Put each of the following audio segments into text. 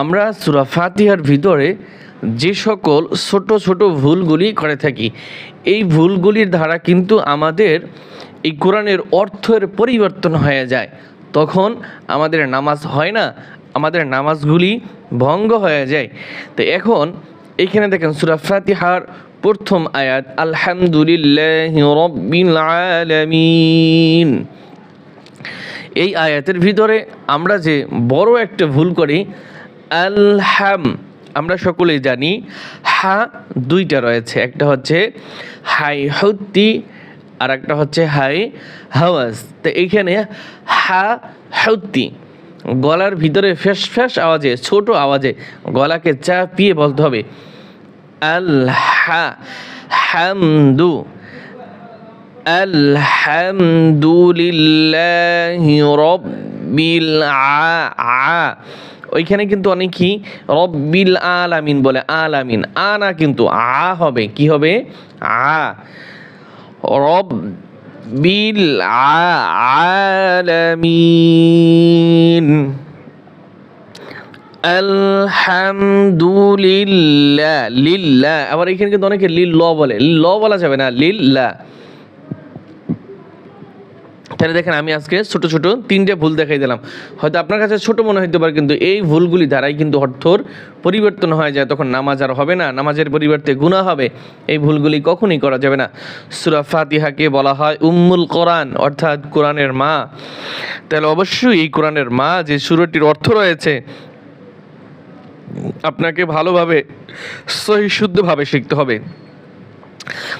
আমরা সুরা ফাতিহার ভিতরে যে সকল ছোট ছোট ভুলগুলি করে থাকি, এই ভুলগুলির দ্বারা কিন্তু আমাদের এই কোরআনের অর্থের পরিবর্তন হয়ে যায়। তখন আমাদের নামাজ হয় না, আমাদের নামাজগুলি ভঙ্গ হয়ে যায়। তো এখন এখানে দেখেন সুরা ফাতিহার প্রথম আয়াত, আলহামদুলিল্লাহ এই আয়াতের ভিতরে আমরা যে বড় একটা ভুল করি আলহাম, আমরা সকলেই জানি, হা দুইটা রয়েছে, একটা হচ্ছে হাই হত্তি আর একটা হচ্ছে হাই হাওয়াজ তো এইখানে হা হত্তি, গলার ভিতরে ফ্যাস ফ্যাস আওয়াজে, ছোট আওয়াজে গলাকে চাপিয়ে বলতে হবে। আলহা হামদু আলহামদুলিল্লাহি রব্বিল আ আ ওইখানে কিন্তু অনেকেই রব্বিল আলামিন বলে, আলামিন। আ না কিন্তু আ হবে। কি হবে? আ। রব্বিল আ আলামিন। আলহামদুলিল্লাহ। লিল্লাহ আবার এখানে কিন্তু অনেকে লিল্ল বলে। ল বলা যাবে না। লিল্লাহ তাহলে দেখেন আমি আজকে ছোট ছোট তিনটে ভুল দেখাই দিলাম। হয়তো আপনার কাছে ছোট মনে হইতে পারে, কিন্তু এই ভুলগুলি দ্বারাই কিন্তু অর্থর পরিবর্তন হয়ে যায়। তখন নামাজ আর হবে না, নামাজের পরিবর্তে গুণা হবে। এই ভুলগুলি কখনই করা যাবে না। সুরা ফাতিহাকে বলা হয় উম্মুল কোরআন, অর্থাৎ কোরআনের মা। তাহলে অবশ্যই এই কোরআনের মা যে সুরটির অর্থ রয়েছে, আপনাকে ভালোভাবে সহি শুদ্ধভাবে শিখতে হবে।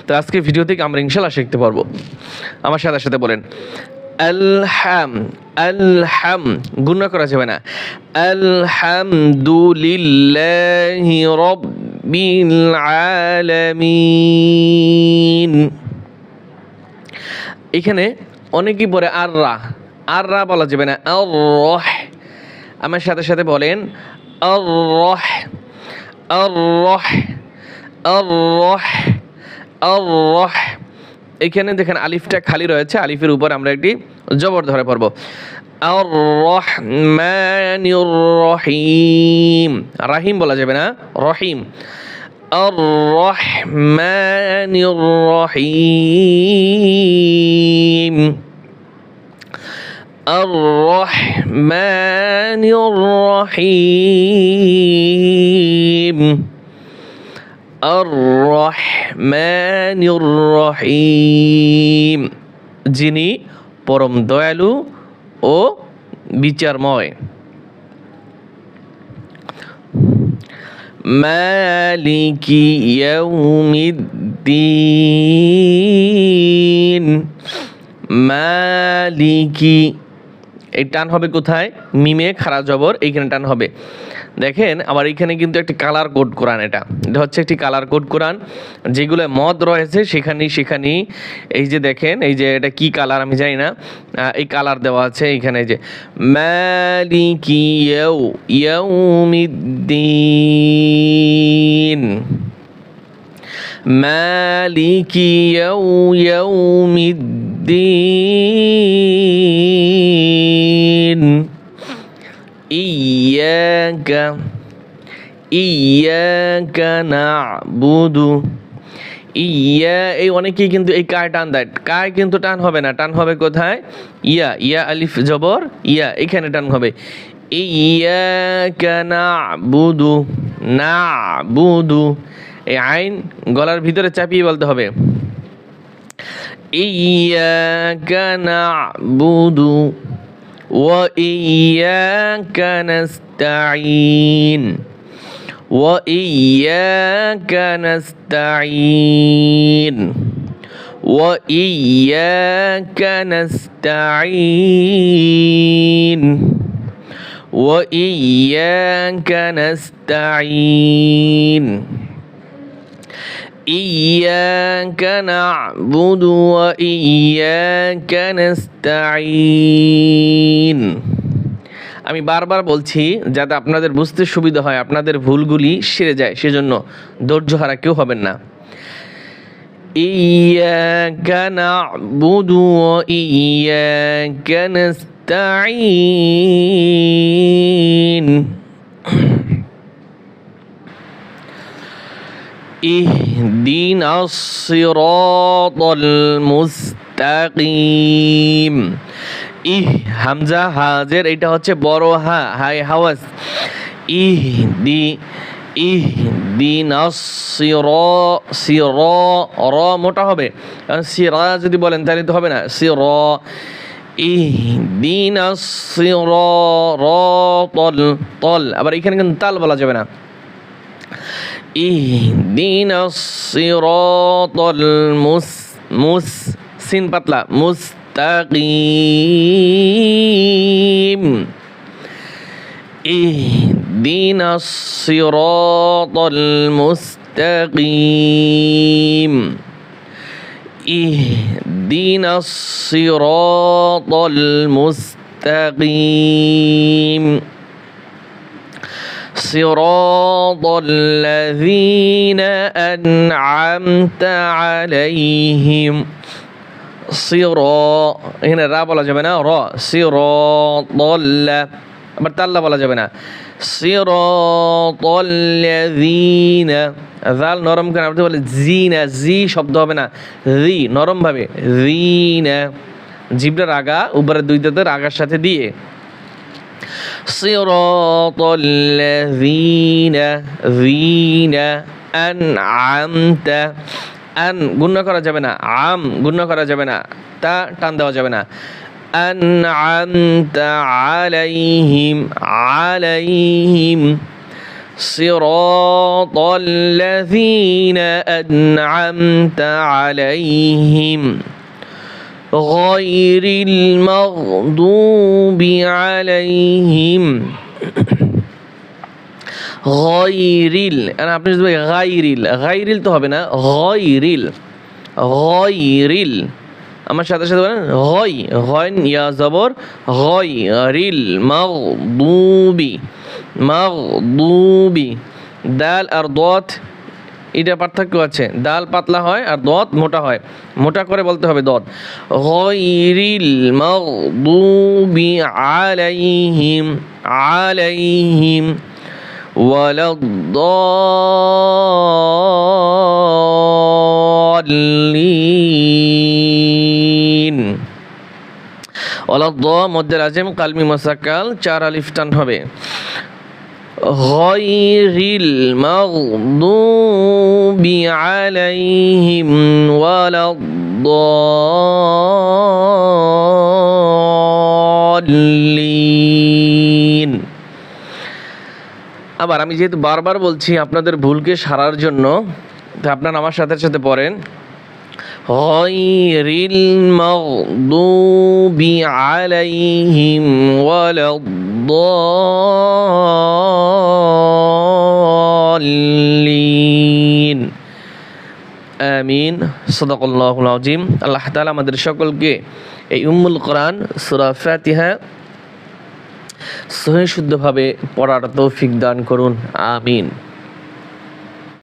তো আজকে ভিডিও থেকে আমরা ইনশাল্লাহ শিখতে পারব। আমার সাথে সাথে বলেন, আলহাম আলহাম। গুণা করা যাবে না। আলহামদুলিল্লাহি রব্বিল আলামিন। এখানে অনেকেই পরে আর রা আর রা বলা যাবে না আর রহ আমার সাথে সাথে বলেন আর রহ আর রহ আর এখানে দেখেন আলিফটা খালি রয়েছে আলিফের উপর আমরা একটি জবর ধরে পড়ব আর রহমানির রহিম রাহিম বলা যাবে না রহিম আর রহমানির রহিম الرحمن الرحيم রহমানির রহিম যিনি পরম দয়ালু ও বিচারময়। মালিকি ইয়াউমিদ্দিন। মালিকি এই টান হবে কোথায়? মিমে, খারা জবর, এইখানে টান হবে। দেখেন আবার এখানে কিন্তু একটি কালার কোড কোরআন এটা। এটা হচ্ছে একটি কালার কোড কোরআন যেগুলো মদ রয়েছে সেখানেই সেখানেই। এই যে দেখেন, এই যে এটা কি কালার আমি জানি না। এই কালার দেওয়া আছে এইখানে এই যে, মালিকি ইয়াউ, ইয়াউমিদ্দিন। মালিকি ইয়াউ ইয়াউমিদ্দিন إياك إياك نعبد ইয়া এই অনেকেই কিন্তু এই কায় টান দেয় কায় কিন্তু টান হবে না টান হবে কোথায় ইয়া ইয়া আলিফ জবর ইয়া এখানে টান হবে ইয়াকা নাবুদু নাবুদু এই আইন গলার ভিতরে চাপিয়ে বলতে হবে إياك نعبد وإياك نستعين وإياك نستعين وإياك نستعين وإياك نستعين إياك نعبد وإياك نستعين আমি বারবার বলছি যাতে আপনাদের বুঝতে সুবিধা হয় আপনাদের ভুলগুলি সেরে যায় সেজন্য ধৈর্য হারা কেউ হবেন না إياك نعبد وإياك نستعين اهدنا الصراط المستقيم ইহ হামজা হাজের এটা হচ্ছে বড় হা হাই হাওয়াজ ইহ দি ইহ দিন সির সির র মোটা হবে কারণ সিরা যদি বলেন তাহলে তো হবে না সির ইহ দিন সির র তল তল আবার এখানে কিন্তু তাল বলা যাবে না اهدنا الصراط المس مس سين بطلع مستقيم اهدنا الصراط المستقيم اهدنا الصراط المستقيم صراط الذين أنعمت عليهم صراط هنا রা বলা যাবে না র صراط আবার তাল্লা বলা যাবে না صراط الذين জাল নরম করে আপনি বলে জি না জি শব্দ হবে না জি নরম ভাবে জি না জিবটার আগা উপরে দুই দাঁতের আগার সাথে দিয়ে صراط الذين ذين أنعمت আন গুণ্য করা যাবে না আম গুণ্য করা যাবে না তা টান দেওয়া যাবে না أنعمت عليهم عليهم صراط الذين أنعمت عليهم غير المغضوب عليهم গয়রিল আপনি যদি গাইরিল গাইরিল তো হবে না গয়রিল গয়রিল আমার সাথে সাথে বলেন গয় গয়ন ইয়া জবর গয়রিল মাগদুবি মাগদুবি দাল আর দত এটা পার্থক্য আছে। ডাল পাতলা হয় আর দত মোটা হয়। মোটা করে বলতে হবে দত। গয়রিল মাগদুবি আলাইহিম আলাইহিম ওয়ালাদ্দাল্লিন। ওয়ালাদ্দ মধ্যে আজম কালমি মাসাকাল, চার আলিফ টান হবে। غير المغضوب عليهم ولا الضالين আবার আমি যেহেতু বারবার বলছি আপনাদের ভুলকে সারার জন্য তো আপনারা আমার সাথে সাথে পড়েন غير المغضوب عليهم ولا الضالين আমিন সদকুল্লাহুল আজিম আল্লাহ তালা আমাদের সকলকে এই উম্মুল কোরআন সুরা ফাতিহা সহি শুদ্ধভাবে পড়ার তৌফিক দান করুন। আমিন।